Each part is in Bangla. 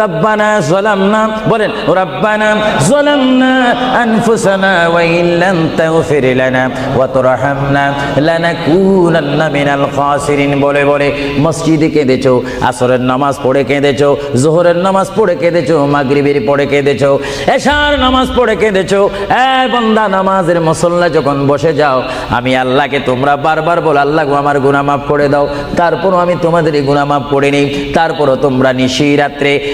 রব্বানা মিনাল খাসিরিন। বলে বলে, মসজিদে কেঁদেছো নামাজ পড়ে কেঁদেছো নামাজ পড়ে কেঁদেছো পড়ে কেঁদেছো নামাজ পড়ে এ নামাজের মুসল্লা যখন বসে যাও, আমি আল্লাহকে তোমরা বারবার বল, আল্লাহ আমার গুনাহ মাফ করে দাও, তারপরও আমি তোমাদের এই গুনাহ মাফ করে নেই তারপরও তোমরা নিশি রাত্রে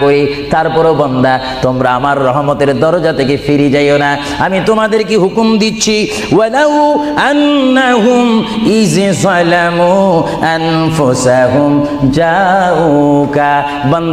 করি, তারপরও বন্দা, তোমরা আমার রহমতের দরজা থেকে ফিরে যাইও না। আমি তোমাদের কি হুকুম দিচ্ছি বান্দা।